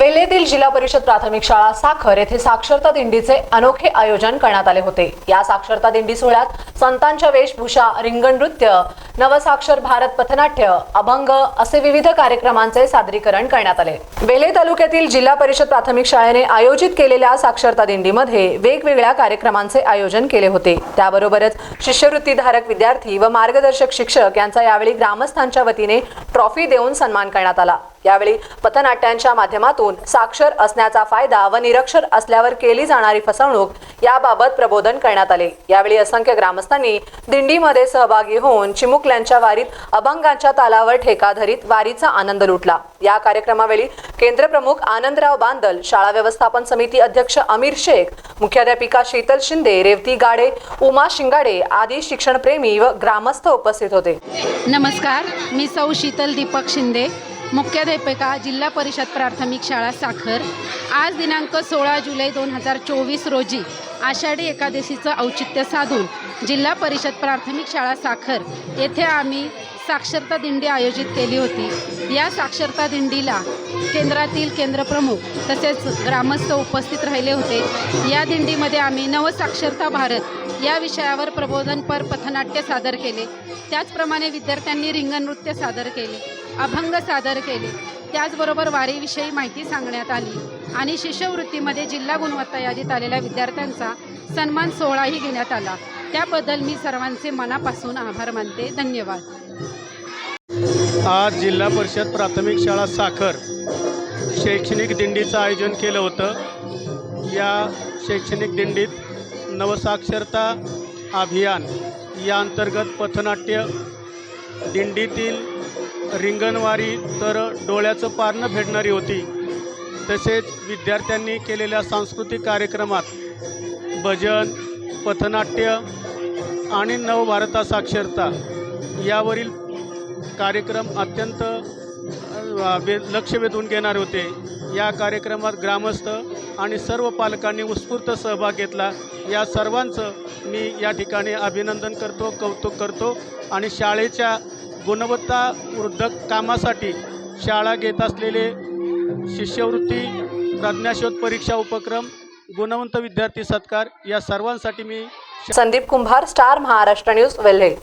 वेल्हेतील जिल्हा परिषद प्राथमिक शाळा साखर येथे साक्षरता दिंडीचे अनोखे आयोजन करण्यात आले होते. या साक्षरता दिंडी सोहळ्यात संतांच्या वेशभूषा रिंगण नृत्य नवसाक्षर भारत पथनाट्य अभंग असे विविध कार्यक्रमांचे सादरीकरण करण्यात आले. वेल्हे तालुक्यातील जिल्हा परिषद प्राथमिक शाळेने आयोजित केलेल्या साक्षरता दिंडीमध्ये वेगवेगळ्या कार्यक्रमांचे आयोजन केले होते. त्याबरोबरच शिष्यवृत्तीधारक विद्यार्थी व मार्गदर्शक शिक्षक यांचा यावेळी ग्रामस्थांच्या वतीने ट्रॉफी देऊन सन्मान करण्यात आला. यावेळी पथनाट्यांच्या माध्यमातून साक्षर असण्याचा फायदा व निरक्षर असल्यावर केली जाणारी फसवणूक याबाबत प्रबोधन करण्यात आले. यावेळी असंख्य ग्रामस्थांनी दिंडीमध्ये सहभागी होऊन चिमुकल्यांच्या वारीत अभंगांच्या तालावर ठेका धरीत वारीचा आनंद लुटला. या कार्यक्रमावेळी केंद्रप्रमुख आनंदराव बांदल शाळा व्यवस्थापन समिती अध्यक्ष अमीर शेख मुख्याध्यापिका शीतल शिंदे रेवती गाडे उमा शिंगाडे आदी शिक्षणप्रेमी व ग्रामस्थ उपस्थित होते. नमस्कार. मी सौ शीतल दीपक शिंदे. मुख्याध्यापिका जिल्हा परिषद प्राथमिक शाळा साखर. आज दिनांक सोळा जुलै दोन हजार चोवीस रोजी आषाढी एकादशीचं औचित्य साधून जिल्हा परिषद प्राथमिक शाळा साखर येथे आम्ही साक्षरता दिंडी आयोजित केली होती. या साक्षरता दिंडीला केंद्रातील केंद्रप्रमुख तसेच ग्रामस्थ उपस्थित राहिले होते. या दिंडीमध्ये आम्ही नवसाक्षरता भारत या विषयावर प्रबोधनपर पथनाट्य सादर केले. त्याचप्रमाणे विद्यार्थ्यांनी रिंगण नृत्य सादर केले. अभंग सादर केले. त्याचबरोबर वारीविषयी माहिती सांगण्यात आली आणि शिष्यवृत्तीमध्ये जिल्हा गुणवत्ता यादीत आलेल्या विद्यार्थ्यांचा सन्मान सोहळाही घेण्यात आला. त्याबद्दल मी सर्वांचे मनापासून आभार मानते. धन्यवाद. आज जिल्हा परिषद प्राथमिक शाळा साखर शैक्षणिक दिंडीचं आयोजन केलं होतं. या शैक्षणिक दिंडीत नवसाक्षरता अभियान या अंतर्गत पथनाट्य दिंडीतील रिंगणवारी तर डोळ्याचं पारणं फेडणारी होती. तसेच विद्यार्थ्यांनी केलेल्या सांस्कृतिक कार्यक्रमात भजन पथनाट्य आणि नवभारता साक्षरता यावरील कार्यक्रम अत्यंत वे लक्ष वेधून घेणारे होते. या कार्यक्रमात ग्रामस्थ आणि सर्व पालकांनी उत्स्फूर्त सहभाग घेतला. या सर्वांचं मी या ठिकाणी अभिनंदन करतो कौतुक करतो आणि शाळेच्या गुणवत्तावर्धक कामासाठी शाळा घेत असलेले शिष्यवृत्ती प्रज्ञाशोध परीक्षा उपक्रम गुणवंत विद्यार्थी सत्कार या सर्वांसाठी मी संदीप कुंभार स्टार महाराष्ट्र न्यूज वेल्हे.